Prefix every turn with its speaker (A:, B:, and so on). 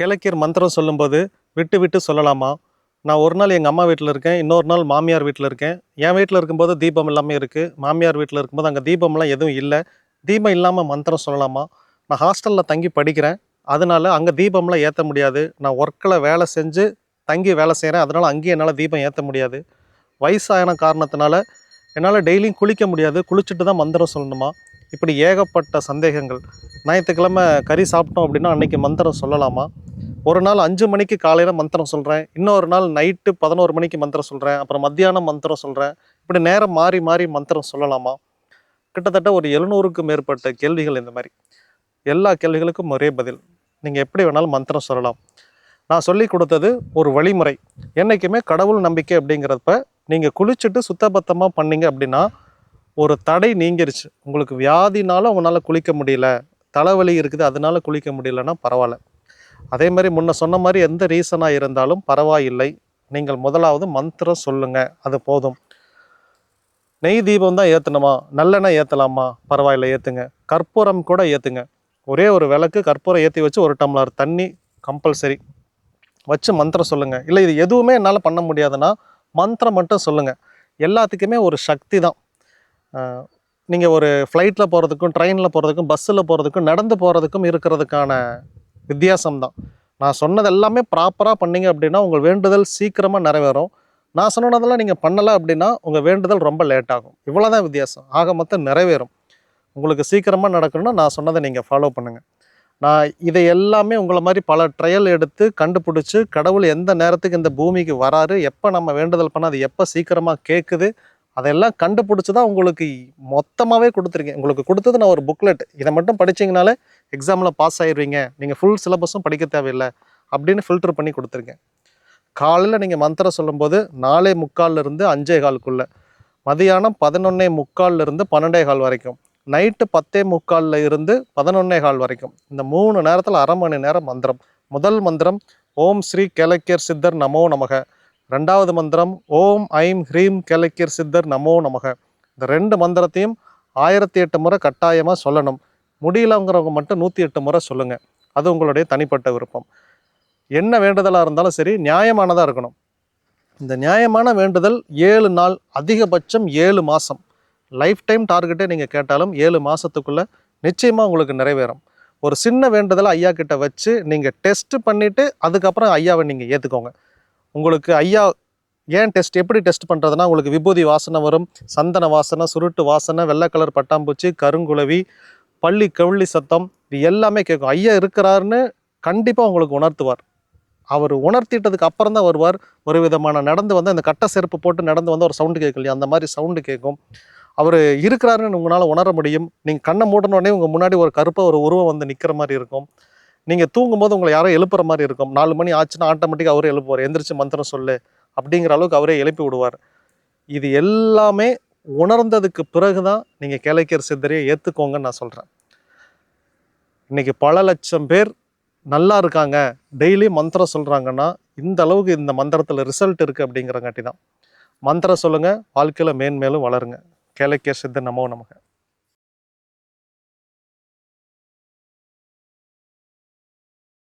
A: கிழக்கியர் மந்திரம் சொல்லும்போது விட்டு விட்டு சொல்லலாமா? நான் ஒரு நாள் எங்கள் அம்மா வீட்டில் இருக்கேன் இன்னொரு நாள் மாமியார் வீட்டில் இருக்கேன். என் வீட்டில் இருக்கும்போது தீபம் எல்லாமே இருக்குது மாமியார் வீட்டில் இருக்கும்போது அங்கே தீபம்லாம் எதுவும் இல்லை. தீபம் இல்லாமல் மந்திரம் சொல்லலாமா? நான் ஹாஸ்டலில் தங்கி படிக்கிறேன். அதனால அங்கே தீபம்லாம் ஏற்ற முடியாது. நான் ஒர்க்கில் வேலை செஞ்சு தங்கி வேலை செய்கிறேன் அதனால் அங்கேயும் என்னால் தீபம் ஏற்ற முடியாது. வயசான காரணத்தினால என்னால் டெய்லியும் குளிக்க முடியாது. குளிச்சுட்டு தான் மந்திரம் சொல்லணுமா? இப்படி ஏகப்பட்ட சந்தேகங்கள். ஞாயிற்றுக்கிழமை கறி சாப்பிட்டோம் அப்படின்னா அன்னைக்கு மந்திரம் சொல்லலாமா? ஒரு நாள் அஞ்சு மணிக்கு காலையில் மந்திரம் சொல்கிறேன் இன்னொரு நாள் நைட்டு பதினோரு மணிக்கு மந்திரம் சொல்கிறேன் அப்புறம் மத்தியானம் மந்திரம் சொல்கிறேன் இப்படி நேரம் மாறி மாறி மந்திரம் சொல்லலாமா? கிட்டத்தட்ட ஒரு எழுநூறுக்கும் மேற்பட்ட கேள்விகள் இந்த மாதிரி. எல்லா கேள்விகளுக்கும் ஒரே பதில். நீங்கள் எப்படி வேணாலும் மந்திரம் சொல்லலாம். நான் சொல்லி கொடுத்தது ஒரு வழிமுறை. என்றைக்குமே கடவுள் நம்பிக்கை அப்படிங்கிறப்ப நீங்கள் குளிச்சுட்டு சுத்தபத்தமாக பண்ணீங்க அப்படின்னா ஒரு தடை நீங்கிருச்சு. உங்களுக்கு வியாதினால உங்களால் குளிக்க முடியல. தலைவலி இருக்குது அதனால குளிக்க முடியலன்னா பரவாயில்ல. அதே மாதிரி முன்ன சொன்ன மாதிரி எந்த ரீசனாக இருந்தாலும் பரவாயில்லை. நீங்கள் முதலாவது மந்திரம் சொல்லுங்கள் அது போதும். நெய் தீபம் தான் ஏற்றணுமா நல்லெண்ணெய் ஏற்றலாமா பரவாயில்ல ஏற்றுங்க கற்பூரம் கூட ஏற்றுங்க ஒரே ஒரு விளக்கு கற்பூரம் ஏற்றி வச்சு ஒரு டம்ளர் தண்ணி கம்பல்சரி வச்சு மந்திரம் சொல்லுங்கள் இல்லை இது எதுவுமே என்னால் பண்ண முடியாதுன்னா மந்திரம் மட்டும் சொல்லுங்கள் எல்லாத்துக்குமே ஒரு சக்தி தான். நீங்கள் ஒரு ஃப்ளைட்டில் போகிறதுக்கும் ட்ரெயினில் போகிறதுக்கும் பஸ்ஸில் போகிறதுக்கும் நடந்து போகிறதுக்கும் இருக்கிறதுக்கான வித்தியாசம்தான். நான் சொன்னது எல்லாமே ப்ராப்பராக பண்ணீங்க அப்படின்னா உங்கள் வேண்டுதல் சீக்கிரமாக நிறைவேறும். நான் சொன்னதெல்லாம் நீங்கள் பண்ணலை அப்படின்னா உங்கள் வேண்டுதல் ரொம்ப லேட் ஆகும். இவ்வளோ தான் வித்தியாசம். ஆக மொத்தம் நிறைவேறும். உங்களுக்கு சீக்கிரமாக நடக்கணும்னா நான் சொன்னதை நீங்கள் ஃபாலோ பண்ணுங்கள் நான் இதை எல்லாமே உங்களை மாதிரி பல ட்ரையல் எடுத்து கண்டுபிடிச்சி கடவுள் எந்த நேரத்துக்கு இந்த பூமிக்கு வராரு எப்போ நம்ம வேண்டுதல் பண்ணால் அது எப்போ சீக்கிரமாக கேட்குது அதெல்லாம் கண்டுபிடிச்சி தான் உங்களுக்கு மொத்தமாகவே கொடுத்துருக்கேன். உங்களுக்கு கொடுத்தது நான் ஒரு புக்லெட் இதை மட்டும் படிச்சீங்கனாலே எக்ஸாமில் பாஸ் ஆயிடுவீங்க நீங்கள் ஃபுல் சிலபஸும் படிக்க தேவையில்லை அப்படின்னு ஃபில்டர் பண்ணி கொடுத்துருக்கேன். காலையில் நீங்கள் மந்திரம் சொல்லும்போது நாலே முக்கால்லேருந்து அஞ்சே காலுக்குள்ளே மதியானம் பதினொன்னே முக்கால்லேருந்து பன்னெண்டே கால் வரைக்கும் நைட்டு பத்தே முக்காலில் இருந்து பதினொன்னே கால் வரைக்கும். இந்த மூணு நேரத்தில் அரை மணி நேரம் மந்திரம். முதல் மந்திரம் ஓம் ஸ்ரீ கேலக்கியர் சித்தர் நமோ நமக. ரெண்டாவது மந்திரம் ஓம் ஐம் ஹ்ரீம் கேலக்கியர் சித்தர் நமோ நமக. இந்த ரெண்டு மந்திரத்தையும் ஆயிரத்தி எட்டு முறை கட்டாயமாக சொல்லணும். முடியலங்கிறவங்க மட்டும் நூற்றி எட்டு முறை சொல்லுங்கள் அது உங்களுடைய தனிப்பட்ட விருப்பம். என்ன வேண்டுதலாக இருந்தாலும் சரி நியாயமானதாக இருக்கணும். இந்த நியாயமான வேண்டுதல் ஏழு நாள் அதிகபட்சம் ஏழு மாதம் லைஃப் டைம் டார்கெட்டே நீங்கள் கேட்டாலும் ஏழு மாதத்துக்குள்ளே நிச்சயமாக உங்களுக்கு நிறைவேறும். ஒரு சின்ன வேண்டுதலை ஐயா கிட்ட வச்சு நீங்கள் டெஸ்ட் பண்ணிவிட்டு அதுக்கப்புறம் ஐயாவை நீங்கள் ஏற்றுக்கோங்க உங்களுக்கு ஐயா ஏன் டெஸ்ட் எப்படி டெஸ்ட் பண்ணுறதுனா உங்களுக்கு விபூதி வாசனை வரும் சந்தன வாசனை சுருட்டு வாசனை வெள்ளை கலர் பட்டாம்பூச்சி கருங்குளவி பள்ளி கவுள்ளி சத்தம் இது எல்லாமே கேட்கும் ஐயா இருக்கிறாருன்னு கண்டிப்பாக உங்களுக்கு உணர்த்துவார். அவர் உணர்த்திட்டதுக்கு அப்புறம் தான் வருவார். ஒரு விதமான நடந்து வந்து அந்த கட்டை செருப்பு போட்டு நடந்து வந்து ஒரு சவுண்டு கேட்கலையா? அந்த மாதிரி சவுண்டு கேட்கும். அவர் இருக்கிறாருன்னு உங்களால் உணர முடியும். நீங்கள் கண்ணை மூடனோடனே உங்கள் முன்னாடி ஒரு கருப்பாக ஒரு உருவம் வந்து நிற்கிற மாதிரி இருக்கும். நீங்கள் தூங்கும்போது உங்களை யாரோ எழுப்புற மாதிரி இருக்கும். நாலு மணி ஆச்சுன்னா ஆட்டோமேட்டிக்காக அவரே எழுப்புவார். எந்திரிச்சு மந்திரம் சொல்லு அப்படிங்கிற அளவுக்கு அவரே எழுப்பி விடுவார். இது எல்லாமே உணர்ந்ததுக்கு பிறகு தான் நீங்கள் கிளைக்கிற சித்தரையை ஏற்றுக்கோங்கன்னு நான் சொல்கிறேன் இன்றைக்கி பல லட்சம் பேர் நல்லா இருக்காங்க. டெய்லி மந்திரம் சொல்கிறாங்கன்னா இந்த அளவுக்கு இந்த மந்திரத்தில் ரிசல்ட் இருக்குது அப்படிங்கிறங்காட்டி தான் மந்திரம் சொல்லுங்கள் வாழ்க்கையில் மேன்மேலும் வளருங்க. கேளக்கிய சித்தர் நமோ நமக்கு